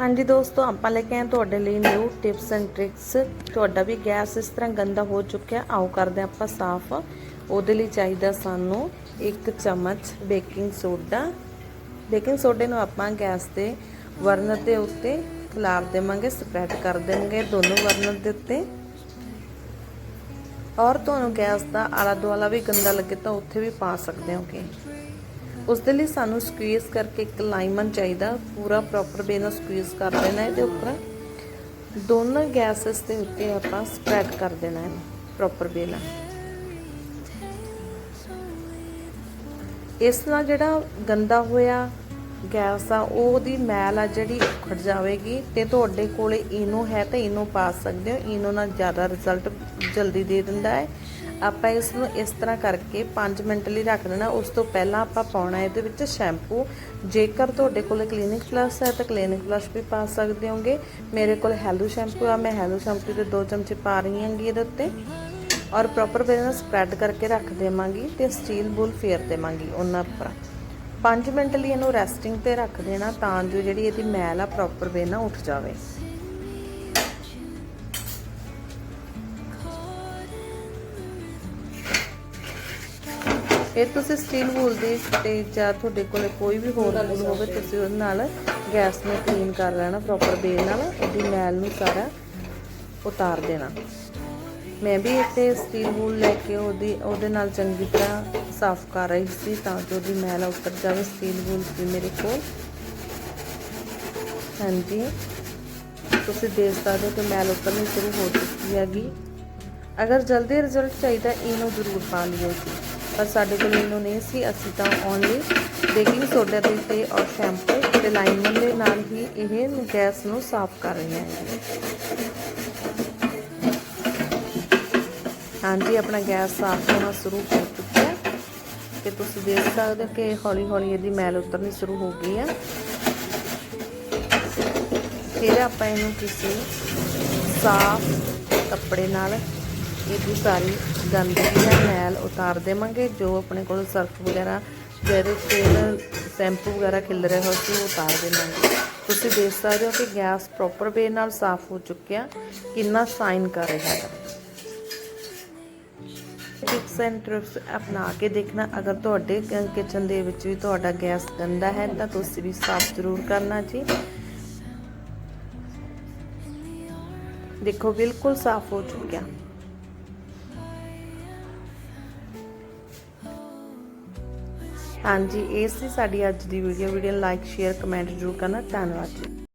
ਹਾਂਜੀ ਦੋਸਤੋ, ਆਪਾਂ ਲੈ ਕੇ ਆਏ ਤੁਹਾਡੇ ਲਈ ਨਿਊ ਟਿਪਸ ਐਂਡ ਟ੍ਰਿਕਸ ਤੁਹਾਡਾ ਵੀ ਗੈਸ ਇਸ ਤਰ੍ਹਾਂ ਗੰਦਾ ਹੋ ਚੁੱਕਿਆ ਆਓ ਕਰਦੇ ਹਾਂ ਆਪਾਂ ਸਾਫ਼। ਉਹਦੇ ਲਈ ਚਾਹੀਦਾ ਸਾਨੂੰ ਇੱਕ ਚਮਚ ਬੇਕਿੰਗ ਸੋਡਾ ਬੇਕਿੰਗ ਸੋਡੇ ਨੂੰ ਆਪਾਂ ਗੈਸ ਤੇ ਵਰਨਰ ਦੇ ਉੱਤੇ ਖਿਲਾਰ ਦੇਵਾਂਗੇ ਸਪਰੈਡ ਕਰ ਦੇਵਾਂਗੇ ਦੋਨੋਂ ਵਰਨਰ ਦੇ ਉੱਤੇ। ਔਰ ਤੁਹਾਨੂੰ ਗੈਸ ਦਾ ਆਲਾ ਦੁਆਲਾ ਵੀ ਗੰਦਾ ਲੱਗੇ ਤਾਂ ਉੱਥੇ ਵੀ ਪਾ ਸਕਦੇ ਹੋਗੇ। ਉਸ ਦੇ ਲਈ ਸਾਨੂੰ ਸਕੁਈਜ਼ ਕਰਕੇ ਇੱਕ ਲਾਈਮਨ ਚਾਹੀਦਾ, ਪੂਰਾ ਪ੍ਰੋਪਰ ਵੇ ਨਾਲ ਸਕੁਈਜ਼ ਕਰ ਦੇਣਾ ਇਹਦੇ ਉੱਪਰ। ਦੋਨੋਂ ਗੈਸਸ ਦੇ ਉੱਤੇ ਆਪਾਂ ਸਪਰੈਡ ਕਰ ਦੇਣਾ ਹੈ ਪ੍ਰੋਪਰ ਵੇ ਨਾਲ। ਇਸ ਨਾਲ ਜਿਹੜਾ ਗੰਦਾ ਹੋਇਆ ਗੈਸ ਆ, ਉਹਦੀ ਮੈਲ ਆ ਜਿਹੜੀ ਉਖੜ ਜਾਵੇਗੀ ਤੇ ਤੁਹਾਡੇ ਕੋਲੇ ਇਨੋ ਹੈ ਤਾਂ ਇਨੋ ਪਾ ਸਕਦੇ ਹੋ, ਇਨੋ ਨਾਲ ਜ਼ਿਆਦਾ ਰਿਜ਼ਲਟ ਜਲਦੀ ਦੇ ਦਿੰਦਾ ਹੈ। ਆਪਾਂ ਇਸ ਨੂੰ ਇਸ ਤਰ੍ਹਾਂ ਕਰਕੇ 5 ਮਿੰਟ ਲਈ ਰੱਖ ਦੇਣਾ। ਉਸ ਤੋਂ ਪਹਿਲਾਂ ਆਪਾਂ ਪਾਉਣਾ ਇਹਦੇ ਵਿੱਚ ਸ਼ੈਂਪੂ। ਜੇਕਰ ਤੁਹਾਡੇ ਕੋਲ ਕਲੀਨਿਕ ਪਲੱਸ ਹੈ ਤਾਂ ਕਲੀਨਿਕ ਪਲੱਸ ਵੀ ਪਾ ਸਕਦੇ ਹੋਗੇ। ਮੇਰੇ ਕੋਲ ਹੈਲੋ ਸ਼ੈਂਪੂ ਆ, ਮੈਂ ਹੈਲੋ ਸ਼ੈਂਪੂ ਦੇ 2 ਚਮਚੇ ਪਾ ਰਹੀ ਹਾਂਗੀ ਇਹਦੇ ਉੱਤੇ। ਔਰ ਪ੍ਰੋਪਰ ਵੇ ਨਾਲ ਸਪਰੈਡ ਕਰਕੇ ਰੱਖ ਦੇਵਾਂਗੀ ਤੇ ਸਟੀਲ ਬੁਲ ਫੇਰ ਦੇਵਾਂਗੀ ਉਹਨਾਂ ਉੱਪਰ। 5 ਮਿੰਟ ਲਈ ਇਹਨੂੰ ਰੈਸਟਿੰਗ ਤੇ ਰੱਖ ਦੇਣਾ ਤਾਂ ਜੋ ਜਿਹੜੀ ਇਹਦੀ ਮੈਲ ਆ ਪ੍ਰੋਪਰ ਵੇ ਨਾਲ ਉੱਠ ਜਾਵੇ। ਫਿਰ ਤੁਸੀਂ ਸਟੀਲ ਵੂਲ ਦੀ ਤੇ ਜਾਂ ਤੁਹਾਡੇ ਕੋਲ ਕੋਈ ਵੀ ਹੋਰ ਵੂਲ ਹੋਵੇ, ਤੁਸੀਂ ਉਹਦੇ ਨਾਲ ਗੈਸ ਨੂੰ ਕਲੀਨ ਕਰ ਲੈਣਾ ਪ੍ਰੋਪਰ ਵੇ ਨਾਲ ਉਹਦੀ ਮੈਲ ਨੂੰ ਸਾਰਾ ਉਤਾਰ ਦੇਣਾ। ਮੈਂ ਵੀ ਇੱਥੇ ਸਟੀਲ ਵੂਲ ਲੈ ਕੇ ਉਹਦੀ, ਉਹਦੇ ਨਾਲ ਚੰਗੀ ਤਰ੍ਹਾਂ ਸਾਫ਼ ਕਰ ਰਹੀ ਸੀ ਤਾਂ ਜੋ ਉਹਦੀ ਮੈਲ ਉਤਰ ਜਾਵੇ ਸਟੀਲ ਵੂਲ ਸੀ ਮੇਰੇ ਕੋਲ। ਹਾਂਜੀ। ਤੁਸੀਂ ਦੇਖ ਸਕਦੇ ਹੋ ਕਿ ਮੈਲ ਉਤਰਨੀ ਸ਼ੁਰੂ ਹੋ ਚੁੱਕੀ ਹੈਗੀ। ਅਗਰ ਜਲਦੀ ਰਿਜ਼ਲਟ ਚਾਹੀਦਾ, ਇਹਨੂੰ ਜ਼ਰੂਰ ਪਾ ਲਿਓ ਜੀ। ਪਰ ਸਾਡੇ ਕੋਲ ਮੈਨੂੰ ਨਹੀਂ ਸੀ, ਅਸੀਂ ਤਾਂ ਓਨਲੀ ਬੇਕਿੰਗ ਸੋਡਾ ਦੇ ਤੇ ਔਰ ਸ਼ੈਂਪੂ ਤੇ ਲਾਈਨਿੰਗ ਦੇ ਨਾਲ ਹੀ ਇਹ ਗੈਸ ਨੂੰ ਸਾਫ਼ ਕਰ ਰਹੇ ਹਾਂ ਹਾਂਜੀ, ਆਪਣਾ ਗੈਸ ਸਾਫ਼ ਹੋਣਾ ਸ਼ੁਰੂ ਹੋ ਚੁੱਕਿਆ ਹੈ। ਤੇ ਤੁਸੀਂ ਦੇਖ ਸਕਦੇ ਹੋ ਕਿ ਹੌਲੀ ਹੌਲੀ ਇਹਦੀ ਮੈਲ ਉਤਰਨੀ ਸ਼ੁਰੂ ਹੋ ਗਈ ਹੈ। ਫਿਰ ਆਪਾਂ ਇਹਨੂੰ ਕਿਸੇ ਸਾਫ਼ ਕੱਪੜੇ ਨਾਲ ਇਹਦੀ ਸਾਰੀ ਗੰਦਗੀ ਦਾ ਮੈਲ ਉਤਾਰ ਦੇਵਾਂਗੇ, ਜੋ ਆਪਣੇ ਕੋਲ ਸਰਫ ਵਗੈਰਾ ਜਿਹੜੇ ਤੇਲ, ਸ਼ੈਂਪੂ ਵਗੈਰਾ ਖਿਲ ਰਿਹਾ ਹੋ ਸੀ ਉਹ ਉਤਾਰ ਦੇਵਾਂਗੇ। ਤੁਸੀਂ ਦੇਖ ਸਕਦੇ ਹੋ ਕਿ ਗੈਸ ਪ੍ਰੋਪਰ ਵੇ ਨਾਲ ਸਾਫ਼ ਹੋ ਚੁੱਕਿਆ, ਕਿੰਨਾ ਸਾਈਨ ਕਰ ਰਿਹਾ ਹੈ। ਟਿਪਸ ਐਂਡ ਟ੍ਰਿਕਸ ਅਪਣਾ ਕੇ ਦੇਖਣਾ, ਅਗਰ ਤੁਹਾਡੇ ਕਿਚਨ ਦੇ ਵਿੱਚ ਵੀ ਤੁਹਾਡਾ ਗੈਸ ਗੰਦਾ ਹੈ, ਤਾਂ ਤੁਸੀਂ ਵੀ ਸਾਫ਼ ਜ਼ਰੂਰ ਕਰਨਾ ਜੀ। ਦੇਖੋ, ਬਿਲਕੁਲ ਸਾਫ਼ ਹੋ ਚੁੱਕਿਆ। ਹਾਂਜੀ, ਇਹ ਸੀ ਸਾਡੀ ਅੱਜ ਦੀ video video like share comment ਜ਼ਰੂਰ ਕਰਨਾ। ਧੰਨਵਾਦ ਜੀ।